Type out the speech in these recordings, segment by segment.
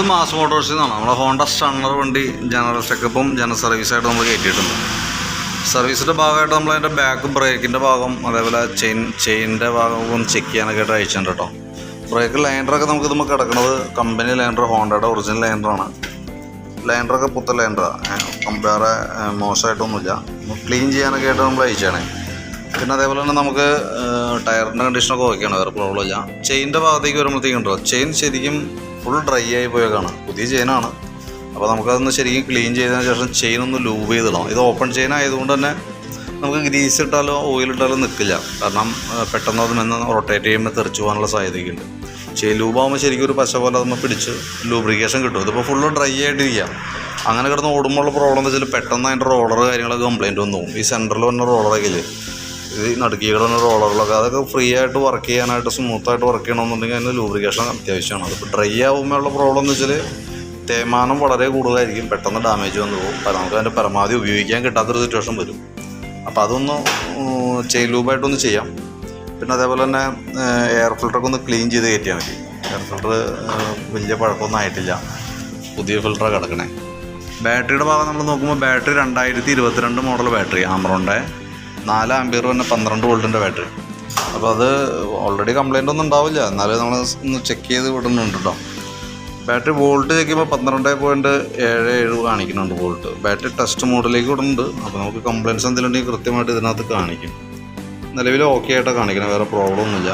ഇത് മാസ് മോട്ടോഴ്സിൽ നിന്നാണ് നമ്മളെ ഹോണ്ട സ്റ്റണ്ണർ വണ്ടി ജനറൽ ചെക്കപ്പും ജനറൽ സർവീസായിട്ട് നമ്മൾ കയറ്റിയിട്ടുണ്ട്. സർവീസിന്റെ ഭാഗമായിട്ട് നമ്മൾ അതിന്റെ ബാക്ക് ബ്രേക്കിന്റെ ഭാഗം അതേപോലെ ചെയിൻ ചെയിനിന്റെ ഭാഗം ഒന്ന് ചെക്ക് ചെയ്യാനൊക്കെ ആയിട്ട് അയച്ചിട്ടുണ്ട് കേട്ടോ ബ്രേക്ക് ലൈൻഡറൊക്കെ നമുക്ക് ഇതുമ്പോൾ കിടക്കുന്നത് കമ്പനി ലൈൻഡർ ഹോണ്ടയുടെ ഒറിജിനൽ ലൈൻഡറാണ് ലൈൻഡറൊക്കെ പുത്ത ലൈൻഡറാണ് വേറെ മോശമായിട്ടൊന്നുമില്ല ക്ലീൻ ചെയ്യാനൊക്കെ ആയിട്ട് നമ്മൾ അയച്ചാണ്. പിന്നെ അതേപോലെ തന്നെ നമുക്ക് ടയറിന്റെ കണ്ടീഷനൊക്കെ ഓക്കെയാണ് വേറെ പ്രോബ്ലം ഇല്ല. ചെയിന്റെ ഭാഗത്തേക്ക് വരുമ്പോഴത്തേക്കുണ്ടോ ചെയിൻ ശരിക്കും ഫുൾ ഡ്രൈ ആയി പോയേക്കാണ് പുതിയ ചെയിനാണ് അപ്പോൾ നമുക്കതൊന്ന് ശരിക്കും ക്ലീൻ ചെയ്തതിന് ശേഷം ചെയിൻ ഒന്ന് ലൂവ് ചെയ്തിടണം. ഇത് ഓപ്പൺ ചെയിൻ ആയതുകൊണ്ട് തന്നെ നമുക്ക് ഗ്രീസ് ഇട്ടാലോ ഓയിൽ ഇട്ടാലോ നിൽക്കില്ല. കാരണം പെട്ടെന്ന് അത് നിന്ന് റൊട്ടേറ്റ് ചെയ്യുമ്പോൾ തെറിച്ചു പോകാനുള്ള സാധ്യതയുണ്ട് ചെയിൻ ലൂബാകുമ്പോൾ ശരിക്കും ഒരു പശ പോലെ നമ്മൾ പിടിച്ച് ലൂബ്രിക്കേഷൻ കിട്ടും. ഇതിപ്പോൾ ഫുള്ള് ഡ്രൈ ആയിട്ടിരിക്കുക അങ്ങനെ കിടന്ന് ഓടുമ്പോൾ ഉള്ള പ്രോബ്ലം എന്ന് വെച്ചാൽ പെട്ടെന്ന് അതിന്റെ റോളർ കാര്യങ്ങളൊക്കെ കംപ്ലയിന്റ് വന്നു ഈ സെന്ററിൽ വന്ന റോളറൊക്കെ ഇല്ലേ? ഇത് വന്ന റോളറുകളൊക്കെ അതൊക്കെ ഫ്രീ ആയിട്ട് വർക്ക് ചെയ്യാനായിട്ട് സ്മൂത്തായിട്ട് വർക്ക് ചെയ്യണമെന്നുണ്ടെങ്കിൽ അതിന് ലൂബ്രിക്കേഷൻ അത്യാവശ്യമാണ്. അതിപ്പോൾ ഡ്രൈ ആകുമ്പോഴുള്ള പ്രോബ്ലം എന്ന് വെച്ചാൽ തേയ്മാനം വളരെ കൂടുതലായിരിക്കും. പെട്ടെന്ന് ഡാമേജ് വന്നു പോകും. അപ്പം നമുക്ക് അതിന്റെ പരമാവധി ഉപയോഗിക്കാൻ കിട്ടാത്തൊരു സിറ്റുവേഷൻ വരും. അപ്പോൾ അതൊന്ന് ചെയിൻ ലൂബായിട്ടൊന്ന് ചെയ്യാം. പിന്നെ അതേപോലെ തന്നെ എയർ ഫിൽറ്ററൊക്കെ ഒന്ന് ക്ലീൻ ചെയ്ത് കയറ്റിയാൽ മതി. എയർ ഫിൽറ്റർ വലിയ പഴക്കമൊന്നും ആയിട്ടില്ല. പുതിയ ഫിൽറ്ററാണ് കിടക്കണേ. ബാറ്ററിയുടെ ഭാഗം നമ്മൾ നോക്കുമ്പോൾ ബാറ്ററി രണ്ടായിരത്തി ഇരുപത്തിരണ്ട് മോഡൽ ബാറ്ററി ആമറോണിന്റെ നാല് ആംബിയർ തന്നെ പന്ത്രണ്ട് വോൾട്ടിന്റെ ബാറ്ററി. അപ്പോൾ അത് ഓൾറെഡി കംപ്ലൈന്റ് ഒന്നും ഉണ്ടാവില്ല. എന്നാലും നമ്മൾ ഒന്ന് ചെക്ക് ചെയ്ത് വിടുന്നുണ്ട് കേട്ടോ ബാറ്ററി വോൾട്ട് ചെക്ക് ചെയ്യുമ്പോൾ പന്ത്രണ്ട് പോയിന്റ് ഏഴ് ഏഴ് കാണിക്കുന്നുണ്ട് വോൾട്ട് ബാറ്ററി ടെസ്റ്റ് മോഡിലേക്ക് വിടുന്നുണ്ട്. അപ്പോൾ നമുക്ക് കംപ്ലയിൻസ് എന്തെങ്കിലും ഉണ്ടെങ്കിൽ കൃത്യമായിട്ട് ഇതിനകത്ത് കാണിക്കും. നിലവിൽ ഓക്കെ ആയിട്ടാണ് കാണിക്കുന്നത് വേറെ പ്രോബ്ലം ഒന്നുമില്ല.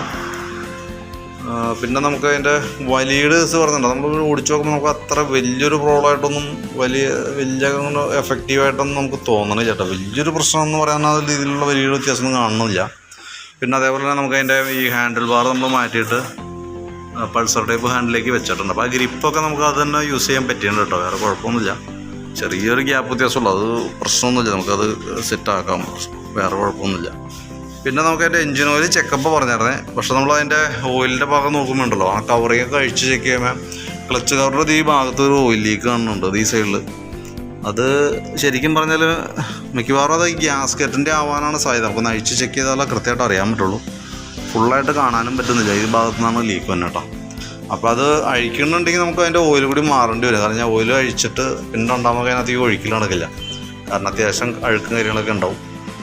പിന്നെ നമുക്ക് അതിന്റെ വലിയ ദിവസം പറഞ്ഞിട്ടുണ്ട് നമ്മൾ ഓടിച്ചു നോക്കുമ്പോൾ നമുക്ക് അത്ര വലിയൊരു പ്രോബ്ലമായിട്ടൊന്നും വലിയ വലിയ എഫക്റ്റീവായിട്ടൊന്നും നമുക്ക് തോന്നണില്ല ചേട്ടാ വലിയൊരു പ്രശ്നം എന്ന് പറയാൻ ആ രീതിയിലുള്ള വലിയ വ്യത്യാസമൊന്നും കാണുന്നില്ല. പിന്നെ അതേപോലെ തന്നെ നമുക്ക് അതിന്റെ ഈ ഹാൻഡിൽ ബാർ നമ്മൾ മാറ്റിയിട്ട് പൾസർ ടൈപ്പ് ഹാൻഡിലേക്ക് വെച്ചിട്ടുണ്ട്. അപ്പോൾ ആ ഗ്രിപ്പൊക്കെ നമുക്ക് അത് തന്നെ യൂസ് ചെയ്യാൻ പറ്റിയിട്ടുണ്ട് കേട്ടോ. വേറെ കുഴപ്പമൊന്നുമില്ല. ചെറിയൊരു ഗ്യാപ്പ് വ്യത്യാസമുള്ളൂ. അത് പ്രശ്നമൊന്നുമില്ല. നമുക്കത് സെറ്റാക്കാം വേറെ കുഴപ്പമൊന്നുമില്ല. പിന്നെ നമുക്ക് അതിന്റെ എഞ്ചിൻ ഓയിൽ ചെക്കപ്പ് പറഞ്ഞിരുന്നേ പക്ഷെ നമ്മൾ അതിന്റെ ഓയിലിന്റെ ഭാഗം നോക്കുമ്പോണ്ടല്ലോ ആ കവറിങ് ഒക്കെ അഴിച്ച് ചെക്ക് ചെയ്യുമ്പോൾ ക്ലച്ച് കവറിന്റെ ഈ ഭാഗത്ത് ഒരു ഓയിൽ ലീക്ക് കാണുന്നുണ്ട് ഈ സൈഡിൽ അത് ശരിക്കും പറഞ്ഞാൽ മിക്കവാറും അത് ഗ്യാസ്കറ്റിന്റെ ആവാനാണ് സാധ്യത. നമുക്കൊന്ന് അഴിച്ച് ചെക്ക് ചെയ്താലേ കൃത്യമായിട്ട് അറിയാൻ പറ്റുള്ളൂ. ഫുള്ളായിട്ട് കാണാനും പറ്റുന്നില്ല ഈ ഭാഗത്തു നിന്നാണ് ലീക്ക് വന്നെ കേട്ടോ അപ്പോൾ അത് അഴിക്കുന്നുണ്ടെങ്കിൽ നമുക്ക് അതിന്റെ ഓയിൽ കൂടി മാറേണ്ടി വരും. കാരണം ഞാൻ ഓയിൽ അഴിച്ചിട്ട് പിന്നെ രണ്ടാമത് അതിനകത്ത് ഈ ഒഴിക്കൽ നടക്കില്ല. കാരണം അത്യാവശ്യം അഴുക്കും കാര്യങ്ങളൊക്കെ ഉണ്ടാവും.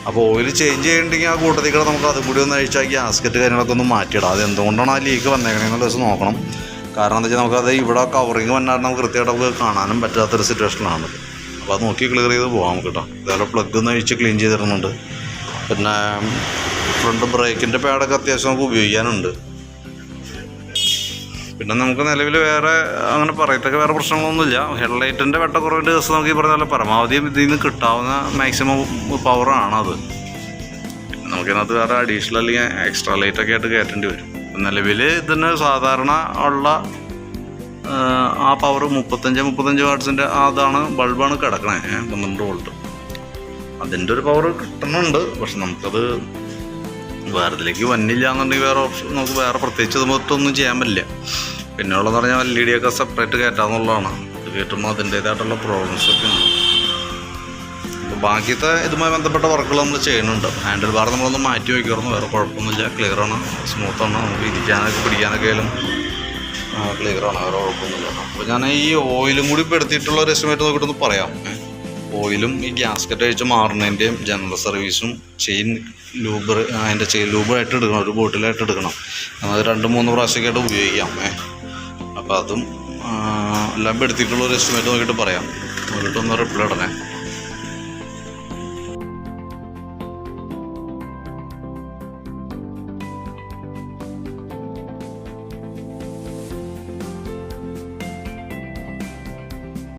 അപ്പോൾ ഓയിൽ ചേഞ്ച് ചെയ്യണമെങ്കിൽ ആ കൂട്ടത്തിൽ കൂടെ നമുക്ക് അതും കൂടി ഒന്ന് അഴിച്ചാൽ ഗ്യാസ്കറ്റ് കാര്യങ്ങളൊക്കെ ഒന്ന് മാറ്റിയിടാം. അത് എന്തുകൊണ്ടാണ് ആ ലീക്ക് വന്നേക്കണേന്നുള്ള ദിവസം നോക്കണം. കാരണം എന്താ വെച്ചാൽ നമുക്കത് ഇവിടെ കവറിങ് വന്നാൽ നമുക്ക് കൃത്യമായിട്ട് നമുക്ക് കാണാനും പറ്റാത്തൊരു സിറ്റുവേഷനാണ് അപ്പോൾ അത് നോക്കി ക്ലിയർ ചെയ്ത് പോകാം നമുക്ക് കേട്ടോ. ഇതേപോലെ പ്ലഗ് ഒന്ന് അഴിച്ച് ക്ലീൻ ചെയ്തിടുന്നുണ്ട്. പിന്നെ ഫ്രണ്ട് ബ്രേക്കിന്റെ പാഡൊക്കെ അത്യാവശ്യം നമുക്ക് ഉപയോഗിക്കാനുണ്ട്. പിന്നെ നമുക്ക് നിലവിൽ വേറെ അങ്ങനെ പറയത്തൊക്കെ വേറെ പ്രശ്നങ്ങളൊന്നുമില്ല. ഹെഡ്ലൈറ്റിന്റെ വെട്ടക്കുറവിന്റെ ദിവസം നമുക്ക് ഈ പറഞ്ഞ പോലെ പരമാവധി ഇതിൽ നിന്ന് കിട്ടാവുന്ന മാക്സിമം പവറാണ് അത്. നമുക്കിതിനകത്ത് വേറെ അഡീഷണൽ അല്ലെങ്കിൽ എക്സ്ട്രാ ലൈറ്റൊക്കെ ആയിട്ട് കയറ്റേണ്ടി വരും. നിലവിൽ ഇതിന് സാധാരണ ഉള്ള ആ, പവർ മുപ്പത്തഞ്ച് മുപ്പത്തഞ്ച് വാട്ട്സിന്റെ അതാണ് ബൾബാണ് കിടക്കണേ പന്ത്രണ്ട് വോൾട്ട് അതിന്റെ ഒരു പവർ കിട്ടുന്നുണ്ട് പക്ഷെ നമുക്കത് വേറെ ഇതിലേക്ക് വന്നില്ല എന്നുണ്ടെങ്കിൽ വേറെ ഓപ്ഷൻ നമുക്ക് വേറെ പ്രത്യേകിച്ച് ഇതുമൊത്തൊന്നും ചെയ്യാൻ പറ്റില്ല. പിന്നെ ഉള്ളതെന്ന് പറഞ്ഞാൽ എൽ ഇ ഡി ഒക്കെ സെപ്പറേറ്റ് കയറ്റാന്നുള്ളതാണ്. ഇത് കയറ്റുമ്പോൾ അതിന്റേതായിട്ടുള്ള പ്രോബ്ലംസ് ഒക്കെ ഉണ്ട്. അപ്പോൾ ബാക്കിയത്തെ ഇതുമായി ബന്ധപ്പെട്ട വർക്കുകൾ നമ്മൾ ചെയ്യുന്നുണ്ട്. ഹാൻഡിൽ ബാർ നമ്മളൊന്ന് മാറ്റി വയ്ക്കാറുണ്ട് വേറെ കുഴപ്പമൊന്നുമില്ല. ക്ലിയറാണ് സ്മൂത്താണ് നമുക്ക് ഇരിക്കാനൊക്കെ പിടിക്കാനൊക്കെ ആയാലും ക്ലിയറാണ് വേറെ കുഴപ്പമൊന്നുമില്ല. അപ്പോൾ ഞാൻ ഈ ഓയിലും കൂടി പെടുത്തിയിട്ടുള്ള ഒരു എസ്റ്റിമേറ്റ് നോക്കിയിട്ടൊന്ന് പറയാം. ഓയിലും ഈ ഗ്യാസ്കറ്റ് അഴിച്ച് മാറുന്നതിന്റെയും ജനറൽ സർവീസും ചെയിൻ ലൂബർ അതിന്റെ ചെയിൻ ലൂബായിട്ട് എടുക്കണം. ഒരു ബോട്ടിലായിട്ട് എടുക്കണം. അത് രണ്ട് മൂന്ന് പ്രാവശ്യമൊക്കെ ആയിട്ട് ഉപയോഗിക്കാം. ഏ? അപ്പോൾ അതും എല്ലാം എടുത്തിട്ടുള്ള ഒരു എസ്റ്റിമേറ്റ് നോക്കിയിട്ട് പറയാം. നോക്കിയിട്ട് ഒന്ന് റിപ്ലൈ ഇടണേ.